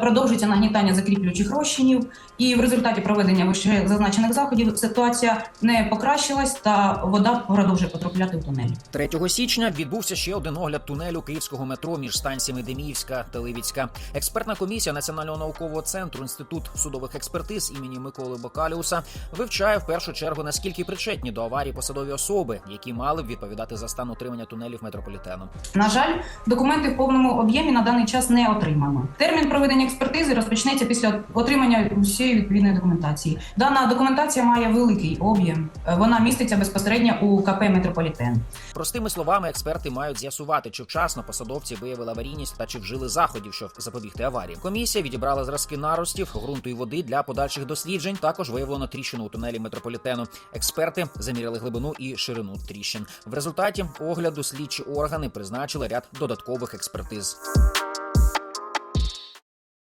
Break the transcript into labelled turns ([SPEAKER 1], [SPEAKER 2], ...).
[SPEAKER 1] Продовжується нагнітання закріплюючих розчинів, і в результаті проведення вище зазначених заходів ситуація не покращилась, та вода продовжує потрапляти в тунелі.
[SPEAKER 2] 3 січня відбувся ще один огляд тунелю київського метро між станціями Деміївська та Ливіцька. Експертна комісія Національного наукового центру інститут судових експертиз імені Миколи Бокаліуса вивчає в першу чергу наскільки причетні до аварії посадові особи, які мали б відповідати за стан утримання тунелів метрополітену.
[SPEAKER 1] На жаль, документи в повному об'ємі на даний час не отримано. Термін проведення експертизи розпочнеться після отримання усієї відповідної документації. Дана документація має великий об'єм. Е, Вона міститься безпосередньо у КП Метрополітен.
[SPEAKER 2] Простими словами, експерти мають з'ясувати, чи вчасно посадовці виявили аварійність та чи вжили заходів, щоб запобігти аварії. Комісія відібрала зразки наростів, ґрунту і води для подальших досліджень. Також виявлено тріщину у тунелі метрополітену. Експерти заміряли глибину і ширину тріщин. В результаті огляду слідчі органи призначили ряд додаткових експертиз.